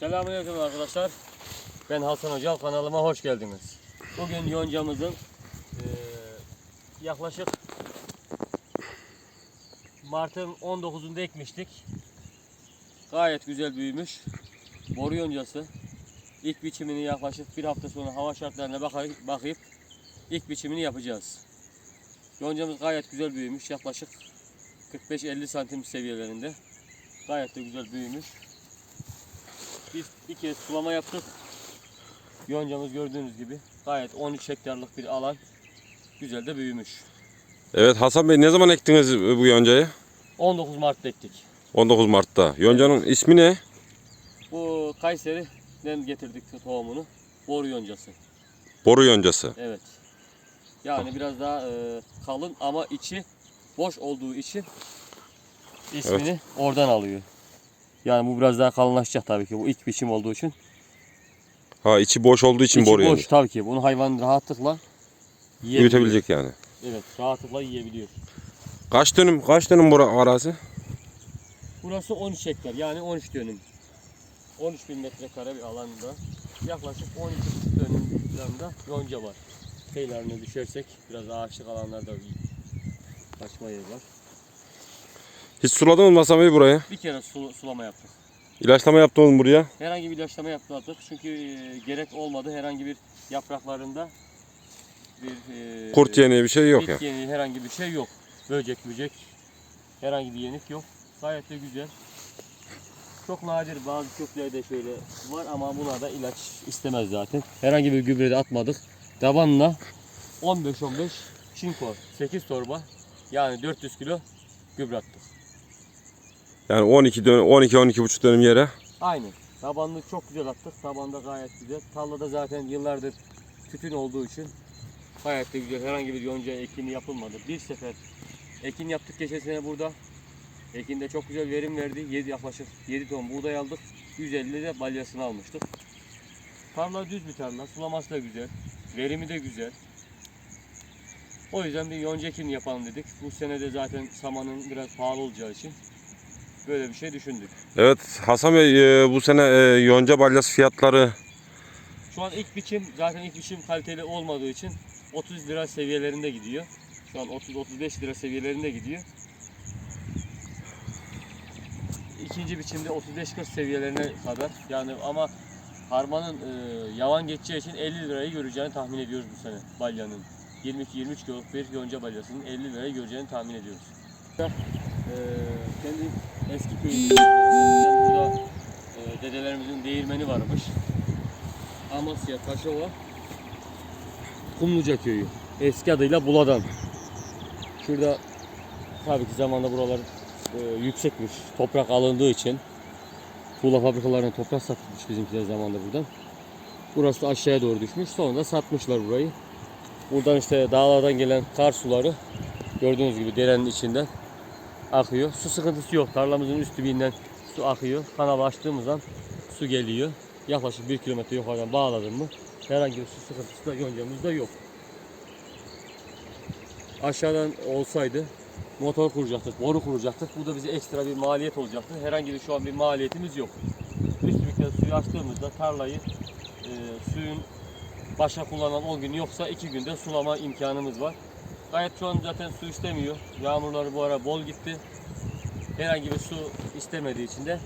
Selamünaleyküm arkadaşlar. Ben Hasan Hocal kanalıma hoş geldiniz. Bugün yoncamızın eee, yaklaşık Mart'ın 19'unda ekmiştik. Gayet güzel büyümüş. Boru yoncası. İlk biçimini yaklaşık bir hafta sonra hava şartlarına bakay- bakıp ilk biçimini yapacağız. Yoncamız gayet güzel büyümüş. Yaklaşık 45-50 santim seviyelerinde. Gayet de güzel büyümüş. Biz bir kez sulama yaptık. Yoncamız gördüğünüz gibi gayet 13 hektarlık bir alan. Güzel de büyümüş. Evet Hasan Bey ne zaman ektiniz bu yoncayı? 19 Mart'ta ektik. 19 Mart'ta. Yoncanın ismi ne? Bu Kayseri'den getirdik tohumunu. Boru yoncası. Boru yoncası. Evet. Yani biraz daha e, kalın ama içi boş olduğu için ismini oradan alıyor. Yani bu biraz daha kalınlaşacak tabii ki. Bu ilk biçim olduğu için. Ha içi boş olduğu için İçi boru boş yoncası. tabii ki. Bunu hayvan rahatlıkla yiyebiliyor. Büyütebilecek yani. Evet, rahatlıkla yiyebiliyor. Kaç dönüm kaç dönüm bura arazi? Burası 13 hektar yani 13 dönüm. 13 bin metrekare bir alanda yaklaşık 12 dönüm planda yonca var. Kıyılarına düşersek biraz ağaçlık alanlarda kaçma yeri var. Hiç suladınız mı Bey buraya? Bir kere su- sulama yaptık. İlaçlama yaptınız mı buraya? Herhangi bir ilaçlama yapmadık çünkü e, gerek olmadı herhangi bir yapraklarında bir e, Kurt yeni bir şey yok ya. yeni herhangi bir şey yok. Böcek böcek herhangi bir yenik yok. Gayet de güzel. Çok nadir bazı köklerde şöyle var ama buna da ilaç istemez zaten. Herhangi bir gübre de atmadık. Tabanla 15-15 çinko 8 torba yani 400 kilo gübre attık. Yani 12 dönüm 12 12 buçuk dönüm yere. Aynı. Tabanlık çok güzel attık. Tabanda gayet güzel. Tarlada zaten yıllardır tütün olduğu için gayet de güzel. Herhangi bir yonca ekimi yapılmadı. Bir sefer ekin yaptık geçen sene burada. Ekinde çok güzel verim verdi. 7 yaklaşık 7 ton buğday aldık. 150 de balyasını almıştık. Tarla düz bir tarla. Sulaması da güzel. Verimi de güzel. O yüzden bir yonca ekimi yapalım dedik. Bu sene de zaten samanın biraz pahalı olacağı için böyle bir şey düşündük. Evet Hasan Bey e, bu sene e, yonca balyası fiyatları Şu an ilk biçim zaten ilk biçim kaliteli olmadığı için 30 lira seviyelerinde gidiyor. Şu an 30-35 lira seviyelerinde gidiyor. İkinci biçimde 35-40 seviyelerine kadar yani ama harmanın e, yavan geçeceği için 50 lirayı göreceğini tahmin ediyoruz bu sene balyanın. 22-23 kiloluk bir yonca balyasının 50 lirayı göreceğini tahmin ediyoruz. E, kendi eski köyümüzde burada e, dedelerimizin değirmeni varmış. Amasya, Taşova, Kumluca köyü. Eski adıyla Buladan. Şurada tabii ki zamanında buralar e, yüksekmiş. Toprak alındığı için tuğla fabrikalarına toprak satılmış bizimkiler zamanında buradan. Burası da aşağıya doğru düşmüş. Sonra da satmışlar burayı. Buradan işte dağlardan gelen kar suları gördüğünüz gibi derenin içinden akıyor. Su sıkıntısı yok. Tarlamızın üst dibinden su akıyor. Kanalı açtığımızdan su geliyor. Yaklaşık 1 kilometre yukarıdan bağladım mı herhangi bir su sıkıntısı da yoncamızda yok. Aşağıdan olsaydı motor kuracaktık, boru kuracaktık. Bu da bize ekstra bir maliyet olacaktı. Herhangi bir şu an bir maliyetimiz yok. Üst miktarda suyu açtığımızda tarlayı e, suyun başa kullanan 10 gün yoksa 2 günde sulama imkanımız var. Gayet şu an zaten su istemiyor. Yağmurları bu ara bol gitti. Herhangi bir su istemediği için de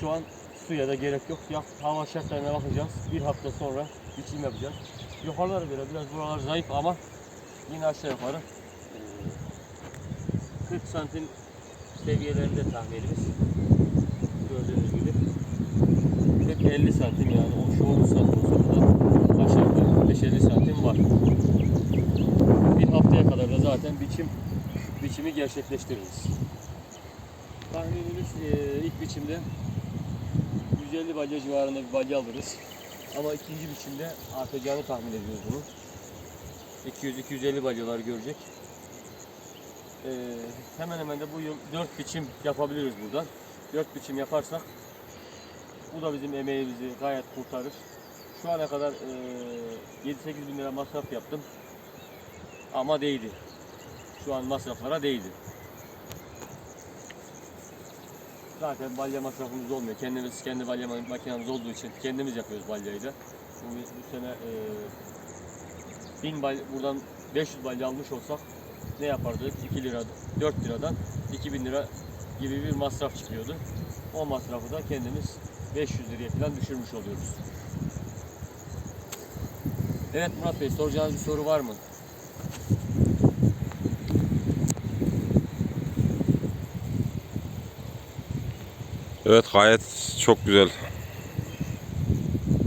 şu an suya da gerek yok. Ya, hava şartlarına bakacağız. Bir hafta sonra biçim yapacağız. Yukarılara göre biraz buralar zayıf ama yine aşağı yukarı eee, 40 santim seviyelerinde tahminimiz. Gördüğünüz gibi. 40-50 santim yani o şu 10 santim sonra aşağı yukarı 5-50 santim var. Bir haftaya kadar da zaten biçim biçimi gerçekleştiririz. Tahminimiz eee, ilk biçimde 150 balya civarında bir balya alırız. Ama ikinci biçimde artacağını tahmin ediyoruz bunu. 200-250 balyalar görecek. Ee, hemen hemen de bu yıl 4 biçim yapabiliriz buradan. 4 biçim yaparsak bu da bizim emeğimizi gayet kurtarır. Şu ana kadar e, 7-8 bin lira masraf yaptım. Ama değdi. Şu an masraflara değdi. Zaten balya masrafımız olmuyor. Kendimiz kendi balya ma- makinamız olduğu için kendimiz yapıyoruz balyayı da. Bu, bu sene e, 1000 balya, buradan 500 balya almış olsak ne yapardık? 2 lira, 4 liradan 2000 lira gibi bir masraf çıkıyordu. O masrafı da kendimiz 500 liraya falan düşürmüş oluyoruz. Evet Murat Bey soracağınız bir soru var mı? Evet gayet çok güzel.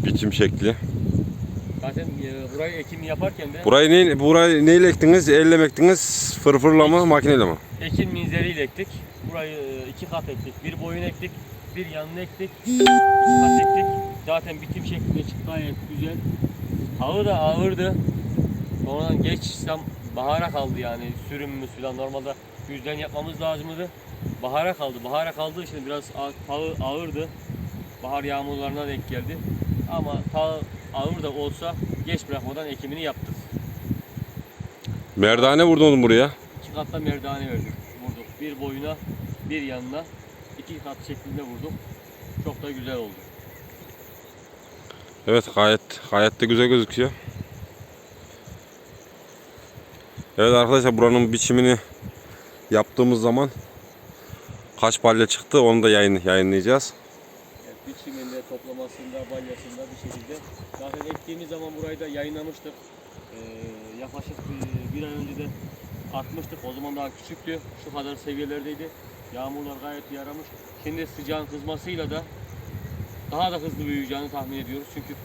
Biçim şekli. Zaten e, burayı ekim yaparken de Burayı ne, burayı neyle ektiniz? Elle mi ektiniz? Fırfırla mı? Makineyle mi? ekin minzeriyle ektik. Burayı e, iki kat ektik. Bir boyun ektik, bir yanını ektik. iki kat ektik. Zaten bitim şeklinde çıktı gayet güzel. Hağı da ağırdı. Sonradan geçsem bahara kaldı yani sürümümüz falan normalde yüzden yapmamız lazımdı. Bahara kaldı. Bahara kaldığı için biraz tağı ağırdı. Bahar yağmurlarına denk geldi. Ama tağı ağır da olsa geç bırakmadan ekimini yaptık. Merdane vurdun buraya. İki katla merdane verdik. Vurduk. Bir boyuna, bir yanına iki kat şeklinde vurduk. Çok da güzel oldu. Evet gayet gayet de güzel gözüküyor. Evet arkadaşlar buranın biçimini yaptığımız zaman kaç balya çıktı onu da yayın, yayınlayacağız. Evet, biçiminde, toplamasında, balyasında bir şekilde. Zaten ektiğimiz zaman burayı da yayınlamıştık. Ee, yaklaşık bir, bir ay önce de atmıştık. O zaman daha küçüktü. Şu kadar seviyelerdeydi. Yağmurlar gayet yaramış. Şimdi sıcağın kızmasıyla da daha da hızlı büyüyeceğini tahmin ediyoruz. Çünkü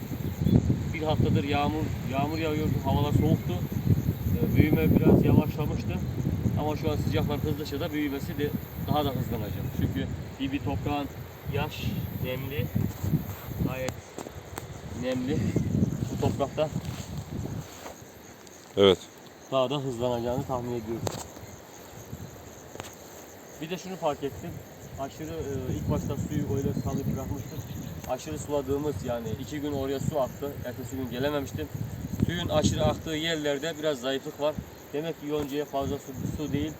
bir haftadır yağmur yağmur yağıyordu. Havalar soğuktu. Ee, büyüme biraz yavaşlamıştı. Ama şu an sıcaklar hızlıca da büyümesi de daha da hızlanacak. Çünkü bir bir toprağın yaş, nemli, gayet nemli. Bu toprakta Evet. daha da hızlanacağını tahmin ediyorum. Bir de şunu fark ettim. Aşırı e, ilk başta suyu öyle salıp bırakmıştım. Aşırı suladığımız yani iki gün oraya su aktı. Ertesi gün gelememiştim. Suyun aşırı aktığı yerlerde biraz zayıflık var. Demek ki yoncaya fazla su, su değil.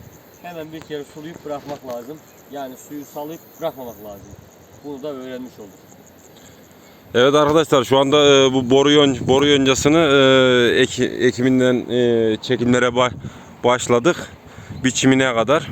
Hemen bir kere sulayıp bırakmak lazım. Yani suyu salıp bırakmamak lazım. Bunu da öğrenmiş olduk. Evet arkadaşlar şu anda e, bu boru, yon, boru yoncasını e, eki- ekiminden e, çekimlere ba- başladık. Biçimine kadar.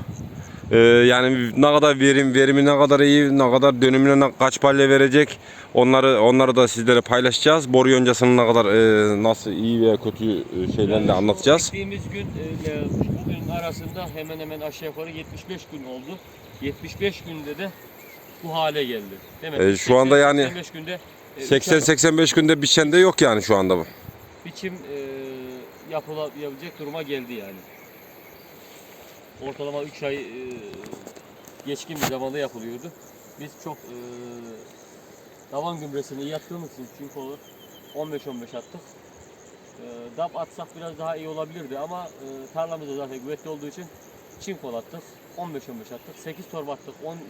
E, yani ne kadar verim verimi ne kadar iyi, ne kadar dönümüne ne- kaç palya verecek onları onları da sizlere paylaşacağız. Boru yoncasının ne kadar e, nasıl iyi veya kötü e, şeylerini de anlatacağız. şu Ektiğimiz gün e, ile bugün arasında hemen hemen aşağı yukarı 75 gün oldu. 75 günde de bu hale geldi. Demek E, ki şu anda yani 85 günde e, biçim- 80-85 günde biçen de yok yani şu anda bu. biçim e, yapılabilecek duruma geldi yani. Ortalama 3 ay e, geçkin bir zamanda yapılıyordu. Biz çok e, davan gübresini iyi yaptığımız için çünkü olur 15-15 attık. E, dap atsak biraz daha iyi olabilirdi ama e, tarlamız da zaten güvetli olduğu için çinkol attık. 15-15 attık. 8 torba attık. 13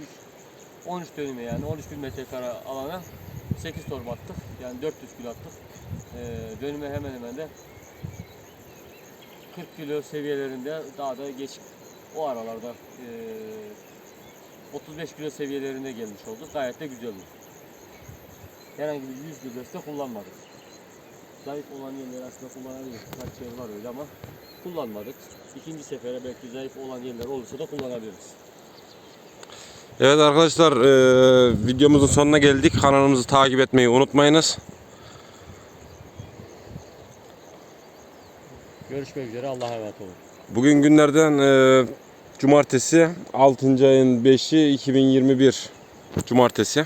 13 dönüme yani 13 bin metrekare alana 8 torba attık. Yani 400 kilo attık. E, dönüme hemen hemen de 40 kilo seviyelerinde daha da geç o aralarda e, 35 kilo seviyelerinde gelmiş olduk. Gayet de güzel oldu. Herhangi bir yüz gübresi de kullanmadık. Zayıf olan yerler aslında kullanabiliriz. Kaç yer var öyle ama kullanmadık. İkinci sefere belki zayıf olan yerler olursa da kullanabiliriz. Evet arkadaşlar e, videomuzun sonuna geldik. Kanalımızı takip etmeyi unutmayınız. Görüşmek üzere. Allah'a emanet olun. Bugün günlerden e, cumartesi 6. ayın 5'i 2021 cumartesi.